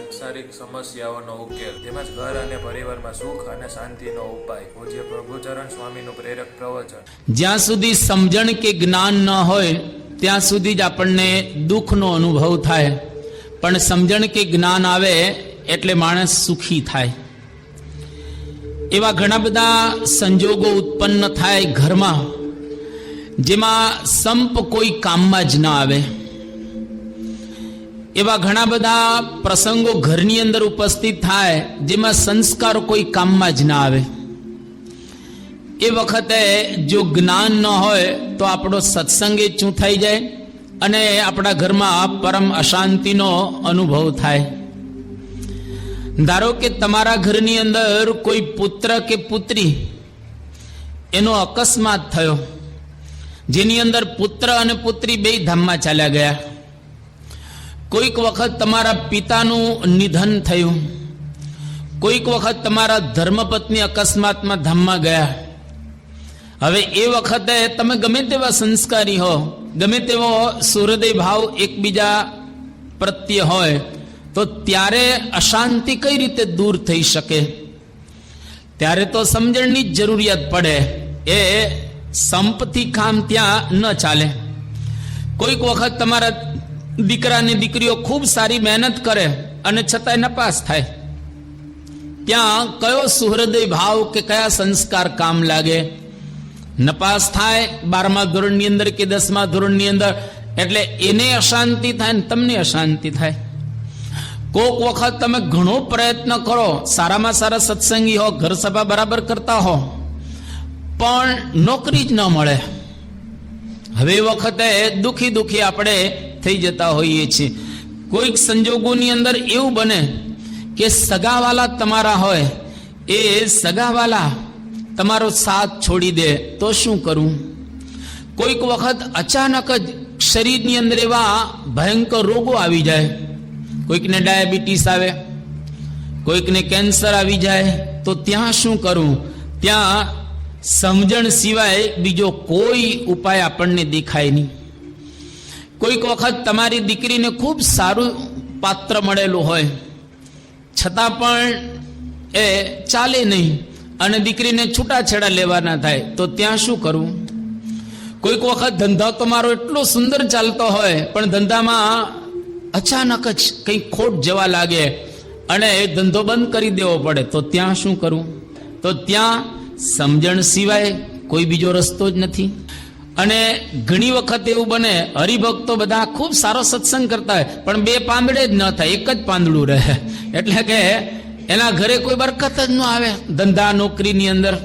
સાંસારિક સમસ્યાઓનો ઉકેલ, તેમજ ઘર અને પરિવારમાં સુખ અને શાંતિનો ઉપાય. પૂજ્ય પ્રભુચરણ સ્વામીનું પ્રેરક પ્રવચન. જ્યાં સુધી સમજણ કે જ્ઞાન ન હોય, ત્યાં સુધી જ આપણને દુઃખનો અનુભવ થાય. પણ સમજણ કે જ્ઞાન આવે, એટલે માણસ સુખી થાય. એવા ઘણા બધા સંજોગો ઉત્પન્ન થાય ઘરમાં, જેમાં સંપ કોઈ કામમાં જ ના આવે. એવા ઘણા બધા પ્રસંગો ઘરની અંદર ઉપસ્થિત થાય જેમાં સંસ્કાર કોઈ કામમાં જ ના આવે. એ વખતે જો જ્ઞાન ન હોય તો આપણો સત્સંગ ચૂંથાઈ જાય અને આપણા ઘરમાં પરમ અશાંતિનો અનુભવ થાય. ધારો કે તમારા ઘરની અંદર કોઈ પુત્ર કે પુત્રી એનો અકસ્માત થયો, જેની અંદર પુત્ર અને પુત્રી બે ધામમાં ચાલ્યા ગયા. કોઈક વખત તમારા પિતાનું નિધન થયું. કોઈક વખત તમારા ધર્મપત્ની અકસ્માતમાં ધામમાં ગયા. હવે એ વખતે તમે ગમે તેવા સંસ્કારી હો, ગમે તેવો સુહૃદય ભાવ એકબીજા પ્રત્યે હોય, તો ત્યારે અશાંતિ કઈ રીતે દૂર થઈ શકે? ત્યારે તો સમજણની જ જરૂરિયાત પડે. એ સંપથી કામ ત્યાં ન ચાલે. કોઈક વખત તમારા દીકરા ને દીકરીઓ ખૂબ સારી મહેનત કરે અને છતાંય નપાસ થાય. ત્યાં કયો સુહૃદય ભાવ કે કયા સંસ્કાર કામ લાગે? નપાસ થાય બારમા ધોરણની અંદર કે દસમા ધોરણની અંદર? એટલે એને અશાંતિ થાય ને તમને અશાંતિ થાય. કોક વખત તમે ઘણો પ્રયત્ન કરો, સારામાં સારા સત્સંગી હો, ઘર સભા બરાબર કરતા હો, પણ નોકરી જ ન મળે. હવે વખતે દુખી દુખી આપણે થઈ જતા હોઈએ છીએ. કોઈક સંજોગોની અંદર એવું બને કે સગાવાલા તમારા હોય, એ સગાવાલા તમારો સાથ છોડી દે, તો શું કરવું કોઈક વખત અચાનક જ શરીરની અંદર એવા ભયંકર રોગો આવી જાય. કોઈકને ડાયાબિટીસ આવે, કોઈકને કેન્સર આવી જાય, તો ત્યાં શું કરવું ત્યાં સમજણ સિવાય બીજો કોઈ ઉપાય આપણને દેખાય નહીં. કોઈક વખત તમારી દીકરીને ખૂબ સારું પાત્ર મળેલું હોય. છતાં પણ એ ચાલે નહીં અને દીકરીને છૂટાછેડા લેવાના થાય, તો ત્યાં શું કરવું કોઈક વખત ધંધો તમારો એટલો સુંદર ચાલતો હોય, પણ ધંધામાં અચાનક જ કંઈક ખોટ જવા લાગે અને એ ધંધો બંધ કરી દેવો પડે, તો ત્યાં શું કરવું તો ત્યાં સમજણ સિવાય કોઈ બીજો રસ્તો જ નથી. અને ઘણી વખત એવું બને, હરિભક્તો બધા ખૂબ સારો સત્સંગ કરતા હોય, પણ બે પાંદડે જ ન થાય, એક જ પાંદડું રહે. એટલે કે એના ઘરે કોઈ બરકત જ ન આવે ધંધા નોકરીની અંદર.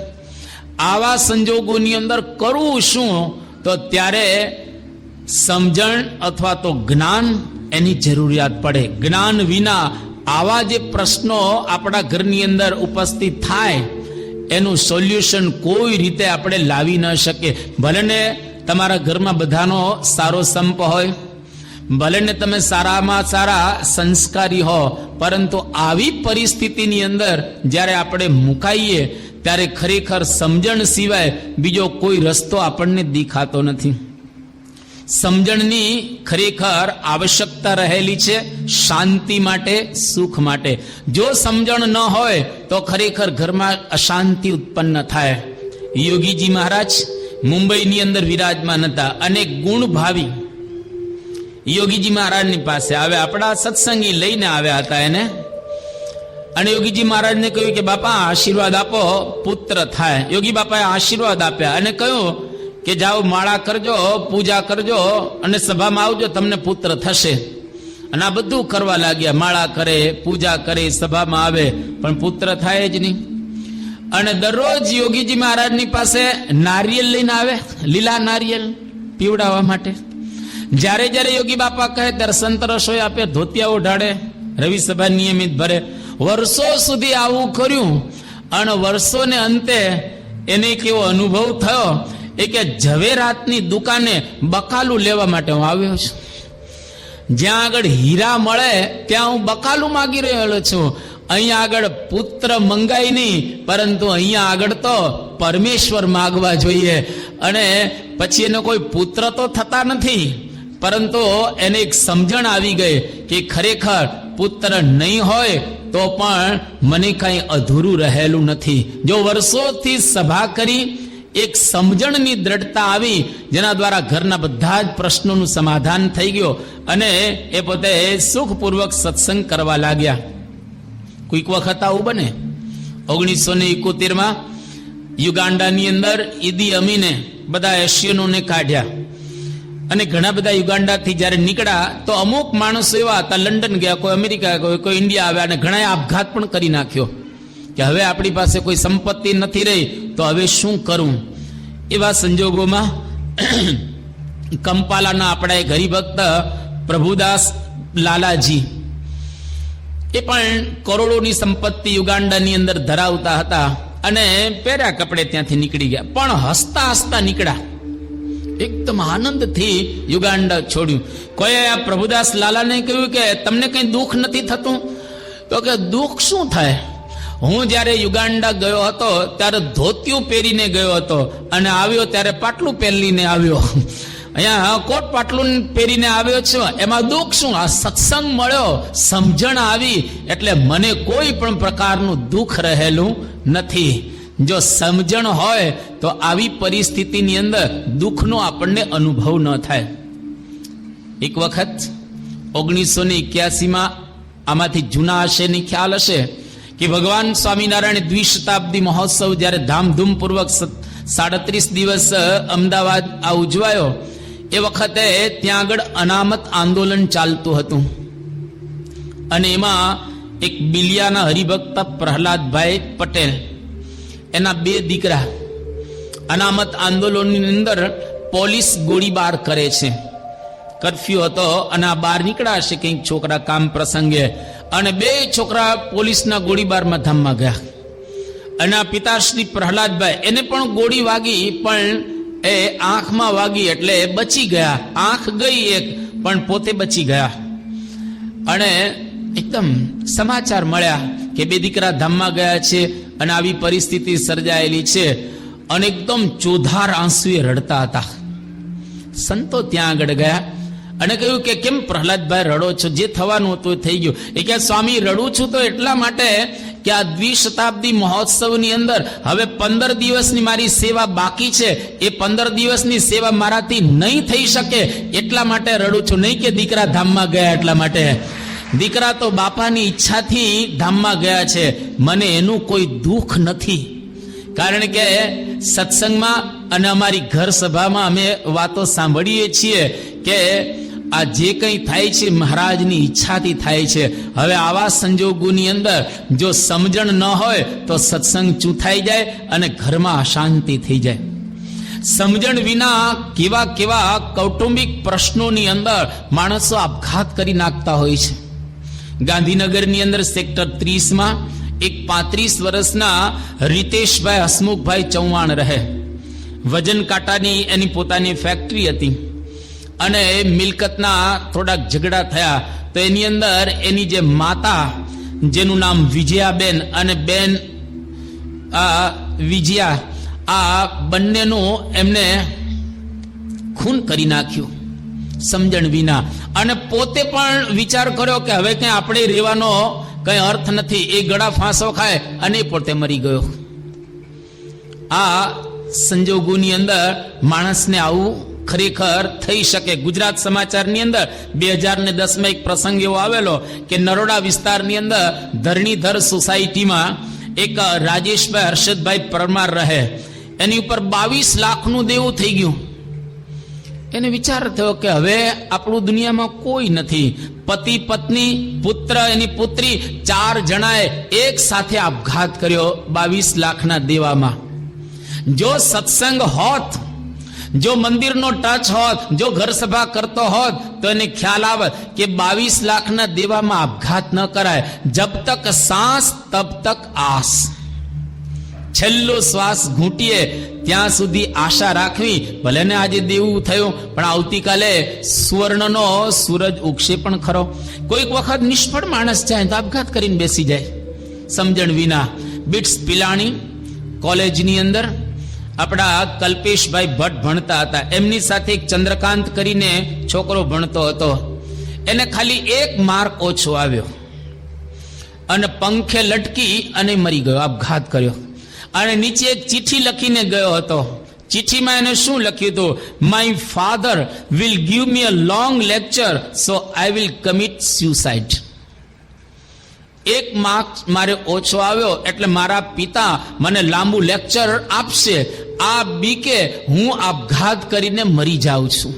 આવા સંજોગોની અંદર કરવું શું? તો ત્યારે સમજણ અથવા તો જ્ઞાન એની જરૂરિયાત પડે. જ્ઞાન વિના આવા જે પ્રશ્નો આપણા ઘરની અંદર ઉપસ્થિત થાય એનું સોલ્યુશન કોઈ રીતે આપણે લાવી ન શકીએ. ભલે ને તમારા ઘરમાં બધાનો સારો સંપ હોય ભલે ને તમે સારામાં સારા સંસ્કારી હો, પરંતુ આવી પરિસ્થિતિની અંદર જ્યારે આપણે મુકાઈએ, ત્યારે ખરેખર સમજણ સિવાય બીજો કોઈ રસ્તો આપણને દેખાતો નથી. સમજણની ખરેખર આવશ્યકતા રહેલી છે શાંતિ માટે, સુખ માટે. જો સમજણ ન હોય, તો ખરેખર ઘરમાં અશાંતિ ઉત્પન્ન થાય. યોગીજી મહારાજ મુંબઈની અંદર વિરાજમાન હતા. અને ગુણ ભાવી યોગીજી મહારાજની પાસે આવે આપણા સત્સંગી લઈને આવ્યા હતા એને. અને યોગીજી મહારાજને કહ્યું કે, બાપા, આશીર્વાદ આપો, પુત્ર થાય. યોગી બાપાએ આશીર્વાદ આપ્યા અને કહ્યું કે જાઓ માળા કરજો, પૂજા કરજો અને સભામાં આવજો, તમને પુત્ર થશે. અને આ બધું કરવા લાગ્યા, માળા કરે, પૂજા કરે, સભામાં આવે, પણ પુત્ર થાય જ નહીં. અને દરરોજ યોગીજી મહારાજની પાસે નારિયેલ લઈને આવે, લીલા નારિયેલ પીવડાવવા માટે. જ્યારે જ્યારે યોગી બાપા કહે ત્યારે સંત રસોઈ આપે, ધોતિયા ઓઢાડે, રવિ સભા નિયમિત ભરે. વર્ષો સુધી આવું કર્યું, અને વર્ષોને અંતે એને કેવો અનુભવ થયો એ કે ઝવેરાતની દુકાને બકાલું લેવા માટે હું આવ્યો છું. જ્યાં આગળ હીરા મળે, ત્યાં હું બકાલું માગી રહેલો છું. અહીંયા આગળ પુત્ર મંગાય નહીં, પરંતુ અહીંયા આગળ તો પરમેશ્વર માગવા જોઈએ. અને પછી એનો કોઈ પુત્ર તો થતા નથી, પરંતુ એને એક સમજણ આવી ગઈ કે ખરેખર પુત્ર નહીં હોય, તો પણ મને કાંઈ અધૂરું રહેલું નથી. જો વર્ષોથી સભા કરી એક સમજણની દ્રઢતા આવી, જેના દ્વારા ઘરના બધા જ પ્રશ્નોનું સમાધાન થઈ ગયો અને એ પોતે સુખપૂર્વક સત્સંગ કરવા લાગ્યા. કોઈક વખત આવું બને. ઓગણીસો ને એકોતેરમાં યુગાન્ડાની અંદર ઈદી અમીને બધા એશિયનોને કાઢ્યા. અને ઘણા બધા યુગાન્ડાથી જ્યારે નીકળ્યા, તો અમુક માણસો એવા હતા, લંડન ગયા, કોઈ અમેરિકા ગયા કોઈ ઇન્ડિયા આવ્યા અને ઘણાએ આપઘાત પણ કરી નાખ્યો. કે હવે આપણી પાસે કોઈ સંપત્તિ નથી રહી, તો હવે શું કરવું એવા સંજોગોમાં કંપાલાના આપણા એક હરિભક્ત પ્રભુદાસ લાલાજી, એ પણ કરોડોની સંપત્તિ યુગાન્ડાની અંદર ધરાવતા હતા અને પહેર્યા કપડે ત્યાંથી નીકળી ગયા. પણ હસતા હસતા નીકળ્યા. એકદમ આનંદથી યુગાન્ડા છોડ્યું. કોઈ આ પ્રભુદાસ લાલાને કહ્યું કે, તમને કંઈ દુઃખ નથી થતું? તો કે, દુઃખ શું થાય? હું જ્યારે યુગાન્ડા ગયો હતો, ત્યારે ધોતિયું પહેરીને ગયો હતો અને આવ્યો ત્યારે પાટલું પહેરીને આવ્યો. અહીંયા કોટ પાટલું પહેરીને આવ્યો છું, એમાં દુઃખ શું? આ સત્સંગ મળ્યો, સમજણ આવી, એટલે મને કોઈ પણ પ્રકારનું દુઃખ રહેલું નથી. જો સમજણ હોય, તો આવી પરિસ્થિતિની અંદર દુઃખનો આપણને અનુભવ ન થાય. એક વખત ઓગણીસો ને એક્યાસીમાં આમાંથી જૂના હશે ખ્યાલ હશે. કે ભગવાન સ્વામિનારાયણ દ્વિશતાબ્દી મહોત્સવ જ્યારે ધામધૂમપૂર્વક સાડત્રીસ દિવસ અમદાવાદ આ ઉજવાયો, એ વખતે ત્યાં આગળ અનામત આંદોલન ચાલતું હતું. અને એમાં એક બિલિયાના હરિભક્ત પ્રહલાદભાઈ પટેલ, એના બે દીકરા અનામત આંદોલનની અંદર પોલીસ ગોળીબાર કરે છે. કરફ્યુ હતો અને આ બહાર નીકળ્યા હશે કંઈક છોકરા કામ પ્રસંગે. અને બે છોકરા પોલીસના ગોળીબારમાં ધામમાં ગયા. અને આ પિતાશ્રી પ્રહલાદભાઈ, એને પણ ગોળી વાગી, પણ એ આંખમાં વાગી એટલે બચી ગયા. આંખ ગઈ એક, પણ પોતે બચી ગયા. અને એકદમ સમાચાર મળ્યા કે બે દીકરા ધામમાં ગયા છે અને આવી પરિસ્થિતિ સર્જાયેલી છે અને એકદમ ચોધાર આંસુએ રડતા હતા. સંતો ત્યાં આગળ ગયા. અને કહ્યું કે, કેમ પ્રહલાદભાઈ રડો છો? જે થવાનું હતું એ થઈ ગયું. એ કે, સ્વામી, રડું છું તો એટલા માટે કે આ દ્વિશતાબ્દી મહોત્સવની અંદર હવે પંદર દિવસની મારી સેવા બાકી છે. એ પંદર દિવસની સેવા મારાથી નહીં થઈ શકે એટલા માટે રડું છું. નહીં કે દીકરા ધામમાં ગયા એટલા માટે. દીકરા તો બાપાની ઈચ્છાથી ધામમાં ગયા છે. મને એનું કોઈ દુઃખ નથી. કારણ કે સત્સંગમાં અને અમારી ઘર સભામાં અમે વાતો સાંભળીએ છીએ કે આ જે કંઈ થાય છે મહારાજની ઈચ્છાથી થાય છે. હવે આવા સંજોગોની અંદર જો સમજણ ન હોય તો સત્સંગ ચૂથાઈ જાય અને ઘરમાં અશાંતિ થઈ જાય. સમજણ વિના કેવા કેવા કૌટુંબિક પ્રશ્નોની અંદર માણસો આપઘાત કરી નાખતા હોય છે. ગાંધીનગરની અંદર સેક્ટર ત્રીસમાં એક પાંત્રીસ વર્ષના રીતેશભાઈ હસમુખભાઈ ચૌહાણ રહે. વજન કાંટાની એની પોતાની ફેક્ટરી હતી. અને મિલકતના થોડાક ઝઘડા થયા, તો એની અંદર એની જે માતા, જેનું નામ વિજયાબેન અને બેન આ વિજયા, આ બંનેનું એમને ખૂન કરી નાખ્યું, સમજણ વિના. અને પોતે પણ વિચાર કર્યો કે હવે કંઈ આપણે રહેવાનો કંઈ અર્થ નથી. એ ગળા ફાંસો ખાય અને પોતે મરી ગયો. આ સંજોગોની અંદર માણસને આવું ખરેખર થઈ શકે. ગુજરાત સમાચારની અંદર બે હજાર ને દસમાં એક પ્રસંગ એવો આવેલો કે નરોડા વિસ્તારની અંદર ધરણીધર સોસાયટીમાં એક રાજેશભાઈ હર્ષદભાઈ પરમાર રહે. એની ઉપર બાવીસ લાખનું દેવું થઈ ગયું. એને વિચાર થયો કે હવે આપણું દુનિયામાં કોઈ નથી. પતિ, પત્ની, પુત્ર, એની પુત્રી ચાર જણાએ એક સાથે આપઘાત કર્યો બાવીસ લાખના દેવામાં. જો સત્સંગ હોત જો મંદિરનો ટચ હોત, જો ઘર સભા કરતો હોત, તો એને ખ્યાલ આવત કે બાવીસ લાખના દેવામાં આપઘાત ન કરાય. જબ તક સાસ, તબ તક આસ. છેલ્લો શ્વાસ ઘૂંટીએ ત્યાં સુધી આશા રાખવી. ભલે ને આજે દેવું થયું, પણ આવતીકાલે સુવર્ણનો સૂરજ ઉગશે પણ ખરો. કોઈક વખત નિષ્ફળ માણસ જાય તો આપઘાત કરીને બેસી જાય. સમજણ વિના. બિટ્સ પિલાણી, કોલેજની અંદર આપણા કલ્પેશભાઈ ભટ્ટ ભણતા હતા. એમની સાથે એક ચંદ્રકાંત કરીને છોકરો ભણતો હતો. એને ખાલી એક માર્ક ઓછો આવ્યો. અને પંખે લટકી અને મરી ગયો. આપઘાત કર્યો. અને નીચે એક ચિઠ્ઠી લખીને ગયો હતો. ચિઠ્ઠીમાં એને શું લખ્યું હતું? My father will give me a long lecture so I will commit suicide એક માર્ક મારે ઓછો આવ્યો. એટલે મારા પિતા મને લાંબુ લેક્ચર આપશે. આ બીકે હું આપઘાત કરીને મરી જાઉં છું.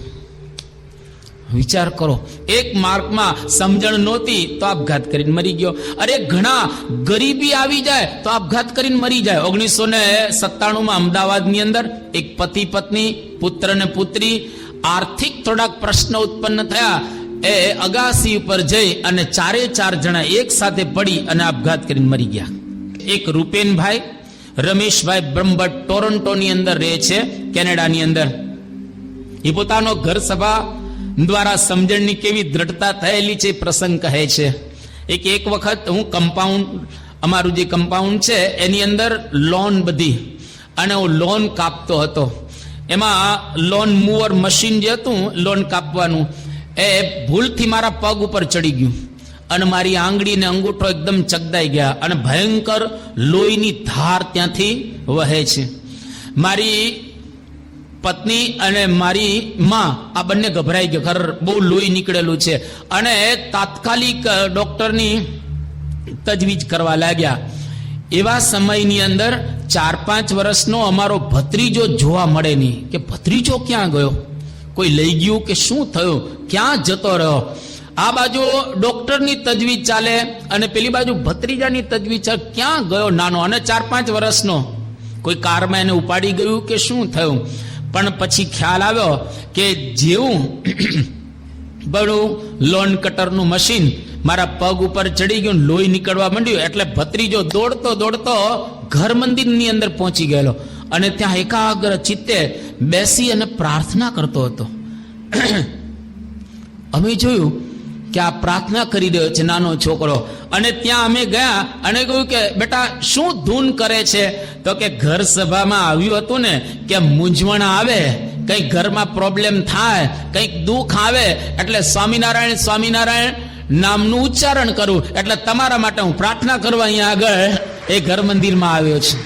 વિચાર કરો, એક માર્કમાં સમજણ નહોતી તો આપઘાત કરીને મરી ગયો. અરે ઘણા ગરીબી આવી જાય તો આપઘાત કરીને મરી જાય. ઓગણીસો ને સત્તાણુંમાં અમદાવાદની અંદર એક પતિ પત્ની, પુત્ર ને પુત્રી, આર્થિક થોડાક પ્રશ્ન ઉત્પન્ન થયા. એ અગાસી ઉપર જઈ અને ચારે ચાર જણા એક સાથે પડી અને આપઘાત કરીને મરી ગયા. એક રૂપેનભાઈ રમેશભાઈ બ્રહ્મભટ્ટ ટોરન્ટોની અંદર રહે છે, કેનેડાની અંદર. એ પોતાનો ઘર સભા દ્વારા સમજણની કેવી દ્રઢતા થયેલી છે પ્રસંગ કહે છે. એક એક વખત હું કમ્પાઉન્ડ અમારું જે કમ્પાઉન્ડ છે, એની અંદર લોન બધી અને હું લોન કાપતો હતો. એમાં લોન મૂવર મશીન જે હતું લોન કાપવાનું, એ ભૂલથી મારા પગ ઉપર ચડી ગયું. અને મારી આંગળી ને અંગૂઠો એકદમ ચગદાઈ ગયા અને ભયંકર લોહીની ધાર ત્યાંથી વહે છે. મારી પત્ની અને મારી માં આ બંને ગભરાઈ ગયા. ખર બહુ લોહી નીકળેલું છે. અને તાત્કાલિક ડૉક્ટરની તજવીજ કરવા લાગ્યા. એવા સમયની અંદર ચાર પાંચ વર્ષનો અમારો ભત્રીજો જોવા મળે નહીં. કે ભત્રીજો ક્યાં ગયો? કોઈ લઈ ગયું કે શું થયું? ક્યાં જતો રહ્યો? આ બાજુ ડોક્ટરની તજવીજ ચાલે અને પેલી બાજુ ભત્રીજાની તજવીજ છે. ક્યાં ગયો નાનો? અને ચાર પાંચ વર્ષનો. કોઈ કારમાં એને ઉપાડી ગયું કે શું થયું? પણ પછી ખ્યાલ આવ્યો કે જેવું બળું લોન કટરનું મશીન મારા પગ ઉપર ચડી ગયું લોહી નીકળવા માંડ્યું. એટલે ભત્રીજો દોડતો દોડતો ઘર મંદિરની અંદર પહોંચી ગયેલો. અને ત્યાં એકાગ્ર ચિત્તે બેસી અને પ્રાર્થના કરતો હતો. અમે જોયું કે આ પ્રાર્થના કરી રહ્યો છે નાનો છોકરો. અને ત્યાં અમે ગયા અને કહ્યું કે, બેટા, શું ધૂન કરે છે? તો કે, ઘર સભામાં આવ્યું હતું ને, કે મૂંઝવણ આવે, કંઈક ઘરમાં પ્રોબ્લેમ થાય, કંઈક દુઃખ આવે, એટલે સ્વામિનારાયણ સ્વામિનારાયણ નામનું ઉચ્ચારણ કરું, એટલે તમારા માટે હું પ્રાર્થના કરવા અહીંયા આગળ એ ઘર મંદિરમાં આવ્યો છું.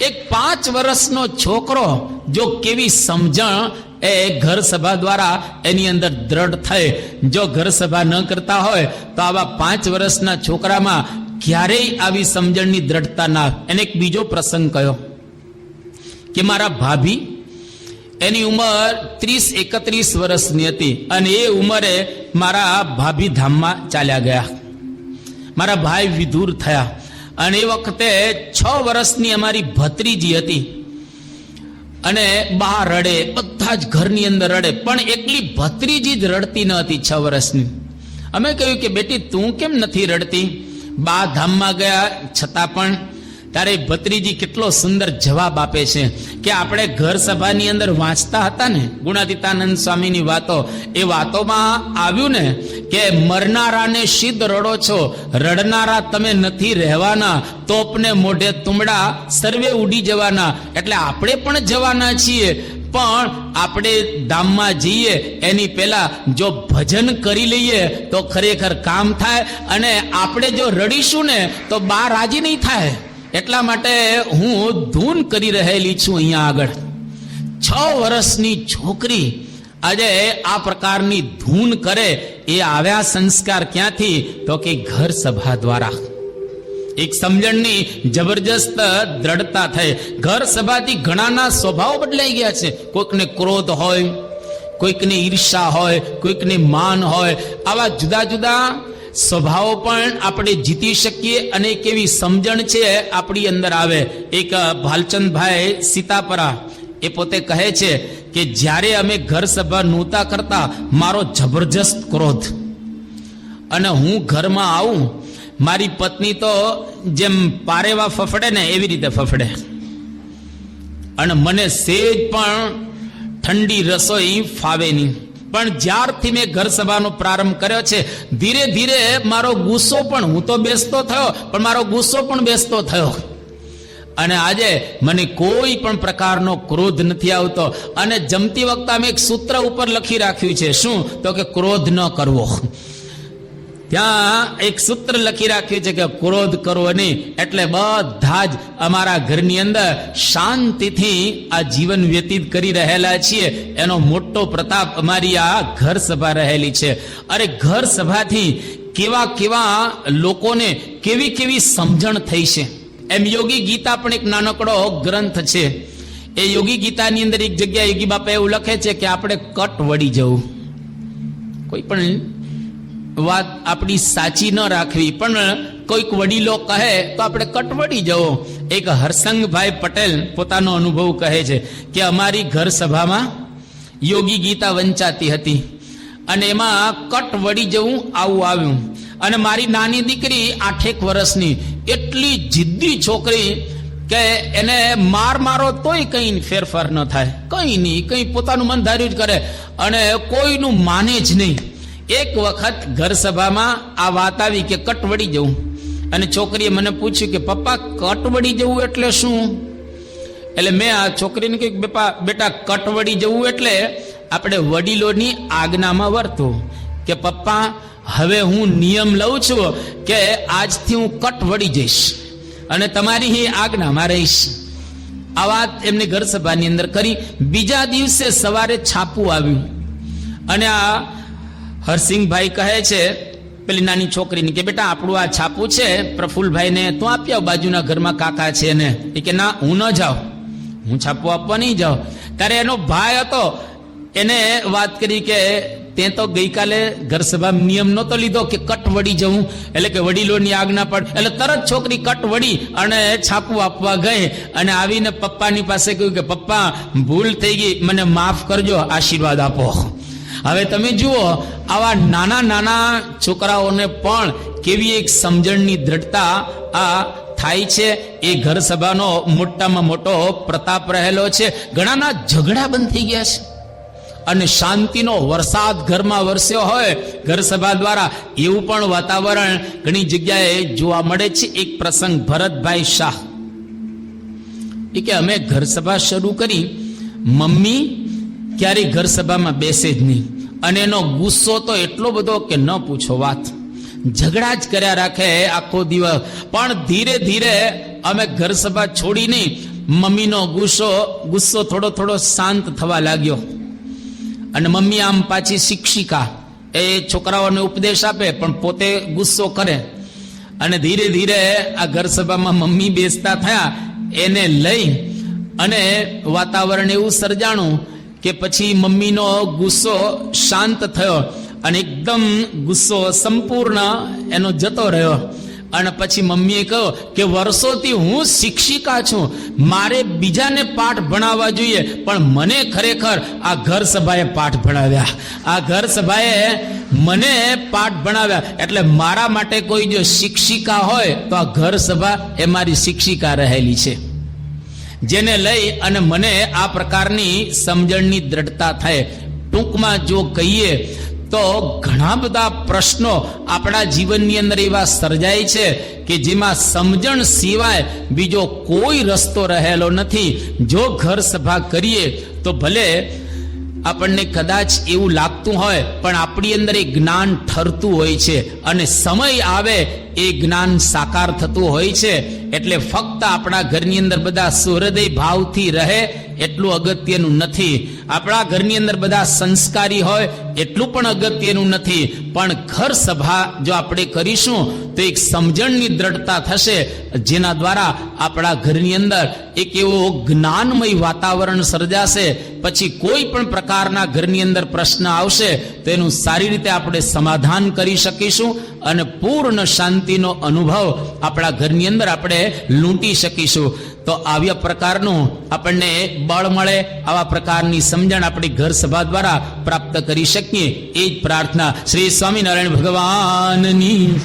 એક પાંચ વર્ષનો છોકરો, જો કેવી સમજણ એ ઘર સભા દ્વારા એની અંદર દ્રઢ થાય. જો ઘર સભા ન કરતા હોય, તો આવા પાંચ વર્ષના છોકરામાં ક્યારેય આવી સમજણની દ્રઢતા ના એને એક બીજો પ્રસંગ કયો કે મારા ભાભી, એની ઉંમર ત્રીસ એકત્રીસ વર્ષની હતી અને એ ઉંમરે મારા ભાભી ધામમાં ચાલ્યા ગયા. મારા ભાઈ વિધુર થયા. અને એ વખતે છ વર્ષની અમારી ભત્રીજી હતી. અને બહાર રડે બધા જ ઘરની અંદર રડે. પણ એકલી ભત્રીજી જ રડતી ન હતી છ વર્ષની. અમે કહ્યું કે, બેટી, તું કેમ નથી રડતી? બા ધામમાં ગયા છતાં પણ તારે ભત્રીજી કેટલો સુંદર જવાબ આપે છે કે આપણે ઘર સભાની અંદર વાંચતા હતા ને ગુણાતીતાનંદ સ્વામીની વાતો. એ વાતોમાં આવ્યું ને કે, મરનારાને સિદ્ધ રડો છો. રડનારા તમે નથી રહેવાના. તોપને મોઢે તુમડા સર્વે ઉડી જવાના. એટલે આપણે પણ જવાના છીએ. પણ આપણે ધામમાં જઈએ, એની પહેલા જો ભજન કરી લઈએ, તો ખરેખર કામ થાય અને આપણે જો રડીશું ને, તો બા રાજી નહીં થાય. એટલા માટે હું ધૂન કરી રહેલી છું અહીંયા આગળ. છ વર્ષની છોકરી આજે આ પ્રકારની ધૂન કરે, એ આવ્યા સંસ્કાર ક્યાંથી? તો કે ઘર સભા દ્વારા. એક સમજણની જબરજસ્ત દ્રઢતા થઈ ઘર સભાથી ઘણાના સ્વભાવ બદલાઈ ગયા છે. કોઈકને ક્રોધ હોય, કોઈકને ઈર્ષા હોય, કોઈકને માન હોય. આવા જુદા જુદા સ્વભાવો પણ આપણે જીતી શકીએ અને કેવી સમજણ છે આપણી અંદર આવે. એક ભાલચંદભાઈ સીતાપરા એ પોતે કહે છે કે જ્યારે અમે ઘર સભા નહોતા કરતા મારો જબરજસ્ત ક્રોધ. અને હું ઘરમાં આવું મારી પત્ની તો જેમ પારેવા ફફડે ને એવી રીતે ફફડે. અને મને સેજ પણ ઠંડી રસોઈ ફાવે નહીં. પણ જ્યારથી મેં ઘર સભાનો પ્રારંભ કર્યો છે, ધીરે ધીરે મારો ગુસ્સો પણ, હું તો બેસતો થયો, પણ મારો ગુસ્સો પણ બેસતો થયો. અને આજે મને કોઈ પણ પ્રકારનો ક્રોધ નથી આવતો. અને જમતી વખતે અમે એક સૂત્ર ઉપર લખી રાખ્યું છે, શું? તો કે ક્રોધ ન કરવો. ત્યાં એક સૂત્ર લખી રાખ્યું છે કે ક્રોધ કરવો નહીં. એટલે બધા જ અમારા ઘરની અંદર શાંતિથી આ જીવન વ્યતીત કરી રહેલા છીએ. એનો મોટો પ્રતાપ અમારી આ ઘર સભા રહેલી છે. અરે ઘર સભાથી કેવા કેવા લોકોને કેવી કેવી સમજણ થઈ છે. એમ યોગી ગીતા પણ એક નાનકડો ગ્રંથ છે. એ યોગી ગીતાની અંદર એક જગ્યાએ યોગી બાપા એવું લખે છે કે આપણે કટ વળી જવું. કોઈ પણ વાત આપણી સાચી ન રાખવી, પણ કોઈક વડીલો કહે તો આપણે કટવડી જવો. એક હરસંગભાઈ પટેલ પોતાનો અનુભવ કહે છે કે અમારી ઘર સભામાં યોગી ગીતા વંચાતી હતી અને એમાં કટ વળી જવું આવું આવ્યું. અને મારી નાની દીકરી આઠેક વર્ષની, એટલી જિદ્દી છોકરી કે એને માર મારો તોય કઈ ફેરફાર ન થાય. કઈ નહીં, કઈ પોતાનું મન ધાર્યું જ કરે. અને કોઈનું માને જ નહીં. એક વખત ઘર સભામાં આ વાત આવી કે કટ વળી જવું. અને છોકરીએ મને પૂછ્યું કે, પપ્પા, કટ વળી જવું એટલે શું? એટલે મેં આ છોકરીને કહ્યું બેપા, બેટા, કટ વળી જવું એટલે આપણે વડીલોની આજ્ઞામાં વર્તવું કે, પપ્પા, હવે હું નિયમ લઉં છું કે આજથી હું કટ વળી જઈશ અને તમારી હી આજ્ઞામાં રહીશ. આ વાત એમની ઘર સભાની અંદર કરી. બીજા દિવસે સવારે છાપું આવ્યું અને આ હરસિંહભાઈ કહે છે, પેલી નાની છોકરીને કે બેટા, આપણું આ છાપું છે પ્રફુલભાઈને તો આપી આવ, બાજુના ઘરમાં કાકા છે ને એ કે, ના, હું ન જાઉં. હું છાપું આપવા નહીં જાઉં. ત્યારે એનો ભાઈ હતો, એને વાત કરી કે, તે તો ગઈકાલે ઘર સભા નિયમ નહોતો લીધો કે કટ વડી જવું, એટલે કે વડીલોની આજ્ઞા પડ. એટલે તરત છોકરી કટ વળી અને છાપું આપવા ગઈ અને આવીને પપ્પાની પાસે કહ્યું કે, પપ્પા, ભૂલ થઈ ગઈ, મને માફ કરજો, આશીર્વાદ આપો. હવે તમે જુઓ, આવા નાના નાના છોકરાઓને પણ કેવી એક સમજણની દ્રઢતા આ થાય છે. એ ઘર સભાનો મોટામાં મોટો પ્રતાપ રહેલો છે. ઘણાના ઝઘડા બંધ થઈ ગયા છે. અને શાંતિનો વરસાદ ઘરમાં વરસ્યો હોય, ઘર સભા દ્વારા એવું પણ વાતાવરણ ઘણી જગ્યાએ જોવા મળે છે. એક પ્રસંગ ભરતભાઈ શાહ. એ કે, અમે ઘર સભા શરૂ કરી. મમ્મી ક્યારેય ઘર સભામાં બેસે જ નહીં. અને એનો ગુસ્સો તો એટલો બધો કે ન પૂછો વાત. ઝઘડા જ કર્યા રાખે આખો દિવસ. પણ ધીરે ધીરે અમે ઘર સભા છોડીને મમ્મીનો ગુસ્સો ગુસ્સો થોડો થોડો શાંત થવા લાગ્યો. અને મમ્મી આમ પાછી શિક્ષિકા. એ છોકરાઓને ઉપદેશ આપે, પણ પોતે ગુસ્સો કરે. અને ધીરે ધીરે આ ઘર સભામાં મમ્મી બેસતા થયા. એને લઈ અને વાતાવરણ એવું સર્જાણું કે પછી મમ્મીનો ગુસ્સો શાંત થયો અને એકદમ ગુસ્સો સંપૂર્ણ એનો જતો રહ્યો. અને પછી મમ્મીએ કહ્યું કે વર્ષોથી હું શિક્ષિકા છું, મારે બીજાને પાઠ ભણાવવા જોઈએ, પણ મને ખરેખર આ ઘર સભાએ પાઠ ભણાવ્યા. આ ઘર સભાએ મને પાઠ ભણાવ્યા. એટલે મારા માટે કોઈ જો શિક્ષિકા હોય, તો આ ઘર સભા એ મારી શિક્ષિકા રહેલી છે. જેને લઈ અને મને આ પ્રકારની સમજણની દ્રઢતા થાય. ટૂંકમાં જો કહીએ તો ઘણા બધા પ્રશ્નો આપણા જીવનની અંદર એવા સર્જાય છે કે જેમાં સમજણ સિવાય બીજો કોઈ રસ્તો રહેલો નથી. જો ઘર સભા કરીએ તો ભલે આપણને કદાચ એવું લાગતું હોય, પણ આપણી અંદર એ જ્ઞાન ઠરતું હોય છે અને સમય આવે એ જ્ઞાન સાકાર થતું હોય છે, એટલે ફક્ત આપણા ઘરની અંદર બધા સુહૃદય ભાવથી રહે એટલું અગત્યનું નથી. આપણા ઘરની અંદર બધા સંસ્કારી હોય એટલું પણ અગત્યનું નથી. પણ ઘર સભા જો આપણે કરીશું, તો એક સમજણની દ્રઢતા થશે, જેના દ્વારા આપણા ઘરની અંદર એક એવો જ્ઞાનમય વાતાવરણ સર્જાશે. પછી કોઈ પણ પ્રકારના ઘરની અંદર પ્રશ્ન આવશે, તો એનું સારી રીતે આપણે સમાધાન કરી શકીશું અને પૂર્ણ શાંતિનો અનુભવ આપણા ઘરની અંદર આપણે લૂંટી શકીશું. તો આવ્યા પ્રકારનું આપણને બળ મળે, આવા પ્રકારની સમજણ આપણી ઘર સભા દ્વારા પ્રાપ્ત કરી શકીએ. એ જ પ્રાર્થના શ્રી સ્વામિનારાયણ ભગવાનની.